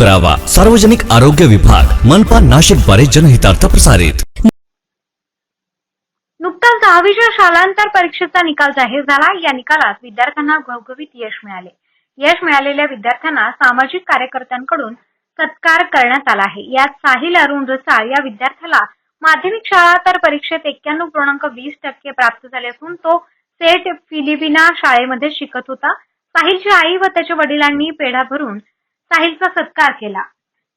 करावा. सार्वजनिक आरोग्य विभाग मनपा नाशिकद्वारे जनहितार्थ प्रसारित. नुकताच दहावीच्या शालांतर परीक्षेचा निकाल जाहीर झाला. या निकालात विद्यार्थ्यांना घवघवीत यश मिळाले. यश मिळालेल्या विद्यार्थ्यांना सामाजिक कार्यकर्त्यांकडून सत्कार करण्यात आला आहे. यात साहिल अरुण रसाळ या विद्यार्थ्याला माध्यमिक शाळा तर परीक्षेत एक्क्याण्णव पूर्णांक वीस टक्के प्राप्त झाले असून तो सेट फिलिपिना शाळेमध्ये शिकत होता. साहिलची आई व त्याच्या वडिलांनी पेढा भरून साहिलचा सत्कार केला.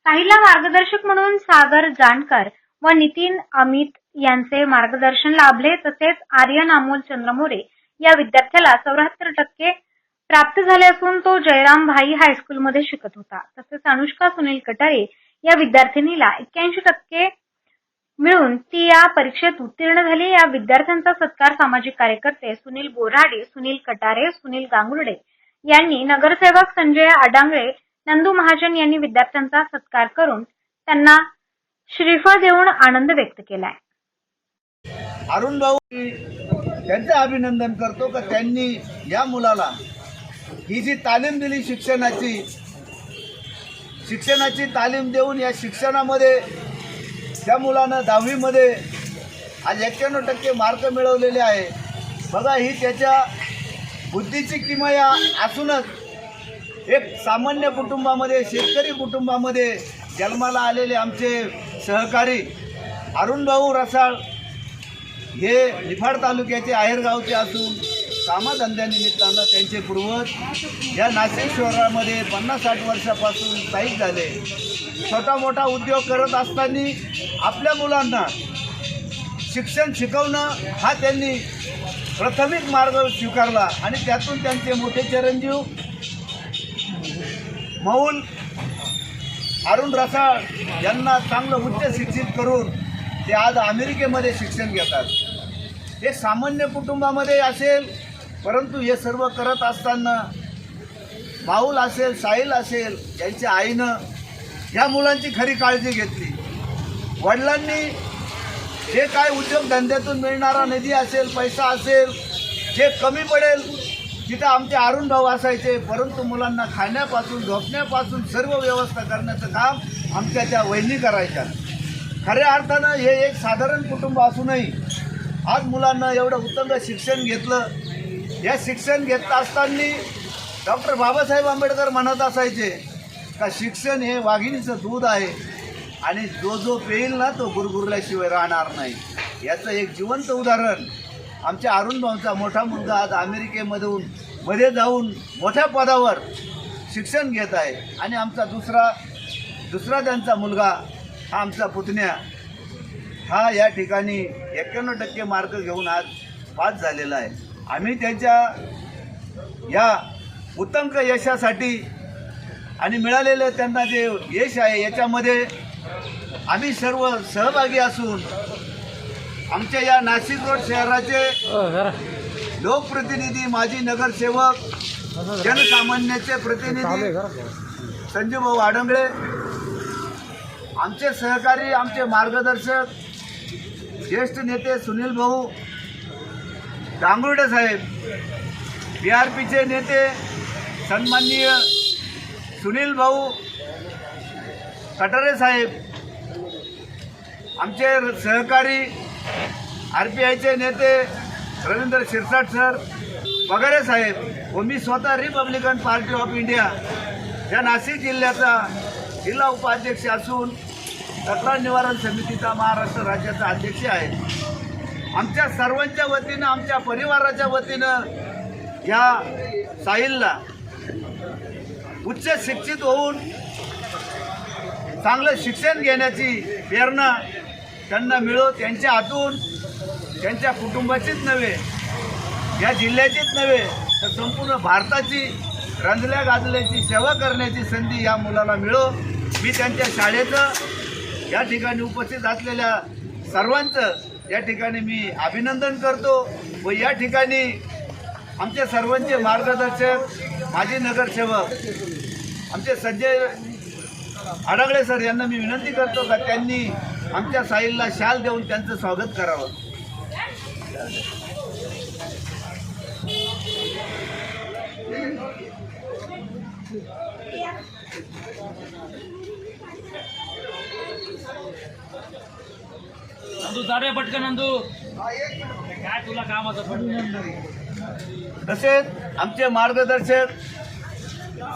साहिलला मार्गदर्शक म्हणून सागर जानकर व नितीन अमित यांचे मार्गदर्शन लाभले. तसेच आर्यन अमोल चंद्रमोरे या विद्यार्थ्याला चौऱ्याहत्तर टक्के प्राप्त झाले असून तो जयराम भाई हायस्कूलमध्ये शिकत होता. तसेच अनुष्का सुनील कटारे या विद्यार्थिनीला एक्क्याऐंशी टक्के मिळून ती या परीक्षेत उत्तीर्ण झाली. या विद्यार्थ्यांचा सत्कार सामाजिक कार्यकर्ते सुनील बोराडे सुनील कटारे सुनील गांगुर्डे यांनी नगरसेवक संजय आडांगळे नंदू महाजन यांनी विद्यार्थ्यांचा सत्कार करून त्यांना श्रीफळ देऊन आनंद व्यक्त केलाय. अरुण भाऊ त्यांचं अभिनंदन करतो का? त्यांनी या मुलाला ही जी तालीम दिली शिक्षणाची शिक्षणाची तालीम देऊन या शिक्षणामध्ये त्या मुलानं दहावीमध्ये आज एक्क्याण्णव टक्के मार्क मिळवलेले आहे. बघा ही त्याच्या बुद्धीची किमया असूनच एक सामान्य कुटुंबामध्ये शेतकरी कुटुंबामध्ये जन्माला आलेले आमचे सहकारी अरुणभाऊ रसाळ हे निफाड तालुक्याचे आहेरगावचे असून कामाधंद्यानिमित्तानं त्यांचे पूर्वज या नाशिक शहरामध्ये पन्नास साठ वर्षापासून स्थायिक झाले. छोटा मोठा उद्योग करत असताना आपल्या मुलांना शिक्षण शिकवणं हा त्यांनी प्राथमिक मार्ग स्वीकारला आणि त्यातून त्यांचे मोठे चिरंजीव मौल अरुण रसाळ यांना चांगलं उच्च शिक्षित करून ते आज अमेरिकेमध्ये शिक्षण घेतात. हे सामान्य कुटुंबामध्ये असेल परंतु हे सर्व करत असताना माऊल असेल साहिल असेल यांच्या आईनं ह्या मुलांची खरी काळजी घेतली. वडिलांनी जे काय उद्योगधंद्यातून मिळणारा निधी असेल पैसा असेल जे कमी पडेल तिथं आमचे अरुण भाऊ असायचे परंतु मुलांना खाण्यापासून झोपण्यापासून सर्व व्यवस्था करण्याचं काम आमच्या त्या वहिनी करायच्या. खऱ्या अर्थानं हे एक साधारण कुटुंब असूनही आज मुलांना एवढं उत्तम शिक्षण घेतलं. या शिक्षण घेत असताना डॉक्टर बाबासाहेब आंबेडकर म्हणत असायचे का शिक्षण हे वाघिणीचं दूध आहे आणि जो जो पेईल ना तो गुरगुरल्याशिवाय राहणार नाही. याचं एक जिवंत उदाहरण आमच्या अरुण भाऊंचा मोठा मुलगा आज अमेरिकेमधून मध्ये जाऊन मोठ्या पदावर शिक्षण घेत आहे. आणि आमचा दुसरा दुसरा त्यांचा मुलगा हा आमचा पुतण्या हा या ठिकाणी एक्क्याण्णव टक्के मार्क घेऊन आज पास झालेला आहे. आम्ही त्यांच्या या उत्तंक यशासाठी आणि मिळालेलं त्यांना जे यश आहे याच्यामध्ये आम्ही सर्व सहभागी असून आमच्या या नाशिक रोड शहराचे लोकप्रतिनिधी माजी नगरसेवक जनसामान्याचे प्रतिनिधी संजू भाऊ आडंगळे आमचे सहकारी आमचे मार्गदर्शक ज्येष्ठ नेते सुनील भाऊ गांगुर्डे साहेब बी आर पीचे नेते सन्माननीय सुनील भाऊ कटारे साहेब आमचे सहकारी आर पी आयचे नेते रवींद्र शिरसाट सर वगैरे साहेब व मी स्वतः रिपब्लिकन पार्टी ऑफ इंडिया या नाशिक जिल्ह्याचा जिल्हा उपाध्यक्ष असून तक्रार निवारण समितीचा महाराष्ट्र राज्याचा अध्यक्ष आहे. आमच्या सर्वांच्या वतीनं आमच्या परिवाराच्या वतीनं या साहिलला उच्च शिक्षित होऊन चांगलं शिक्षण घेण्याची प्रेरणा त्यांना मिळो त्यांच्या हातून त्यांच्या कुटुंबाचीच नव्हे या जिल्ह्याचीच नव्हे तर संपूर्ण भारताची रंजल्या गाजल्याची सेवा करण्याची संधी या मुलाला मिळो. मी त्यांच्या शाळेचं या ठिकाणी उपस्थित असलेल्या सर्वांचं या ठिकाणी मी अभिनंदन करतो व या ठिकाणी आमचे सर्वांचे मार्गदर्शक माजी नगरसेवक आमचे संजय आडगळे सर यांना मी विनंती करतो का त्यांनी आमच्या साईलला शाल देऊन त्यांचं स्वागत करावं. नंदू जा पटक नंदू. काय तुला काम होतं तसेच आमचे मार्गदर्शक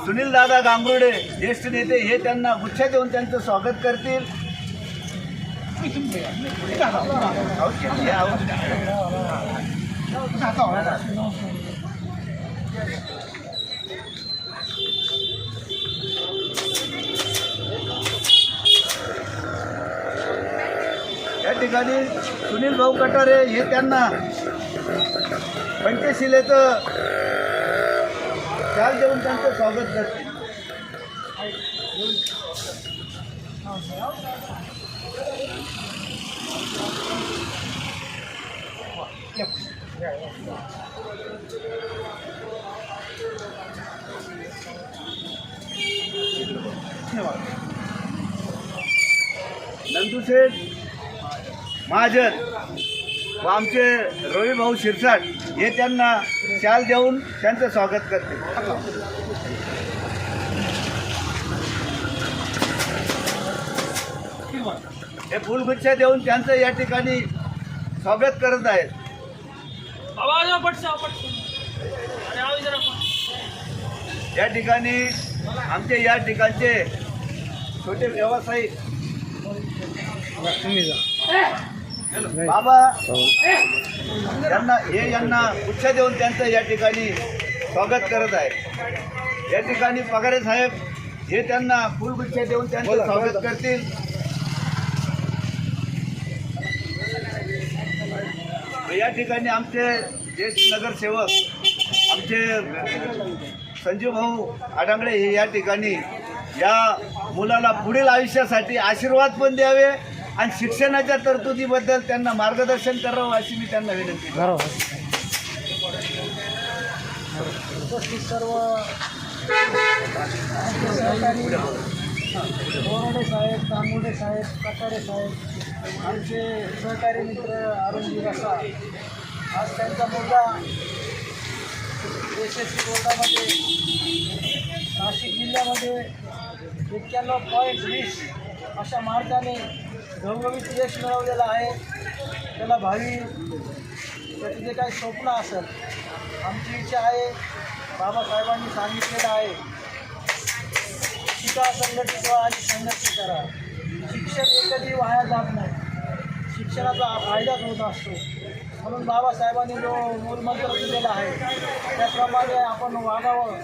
सुनील दादा गांगुर्डे ज्येष्ठ नेते हे त्यांना गुच्छा देऊन त्यांचं स्वागत करतील. या ठिकाणी सुनील भाऊ कटारे हे त्यांना पंचशिलेचं चाल देऊन त्यांचं स्वागत करते नंदुशेठ महाजन व आमचे रवी भाऊ शिरसाट हे त्यांना शाल देऊन त्यांचं स्वागत करते. हे फुलगुच्छ देऊन त्यांचं या ठिकाणी स्वागत करत आहेत. या ठिकाणी आमचे या ठिकाणचे छोटे व्यावसायिक बाबा यांना हे यांना गुच्छ देऊन त्यांचं या ठिकाणी स्वागत करत आहे या ठिकाणी पगारे साहेब हे त्यांना फुलगुच्छ देऊन त्यांचं स्वागत करतील. या ठिकाणी आमचे ज्येष्ठ नगरसेवक आमचे संजीव भाऊ आडांगळे हे या ठिकाणी या मुलाला पुढील आयुष्यासाठी आशीर्वाद पण द्यावे आणि शिक्षणाच्या तरतुदीबद्दल त्यांना मार्गदर्शन करावं अशी मी त्यांना विनंती करतो. उपस्थित सर्व बोराडे साहेब तांबोडे साहेब कटारे साहेब आमचे सहकारी मित्र अरुणजी रसा आज त्यांचा मुलगा यशस्वी कोर्टामध्ये नाशिक जिल्ह्यामध्ये एक्क्याण्णव पॉईंट वीस अशा मार्गाने घवघवीत यश मिळवलेलं आहे. त्याला भावी त्याचे जे काही स्वप्न असेल आमची इच्छा आहे. बाबासाहेबांनी सांगितलेलं आहे. शिका संघटित व्हा आणि संघटित करा. शिक्षण एकही वाया जात नाही. शिक्षणाचा फायदाच होत असतो. म्हणून बाबासाहेबांनी जो मूलमंत्र दिलेला आहे त्याप्रमाणे आपण वागावं.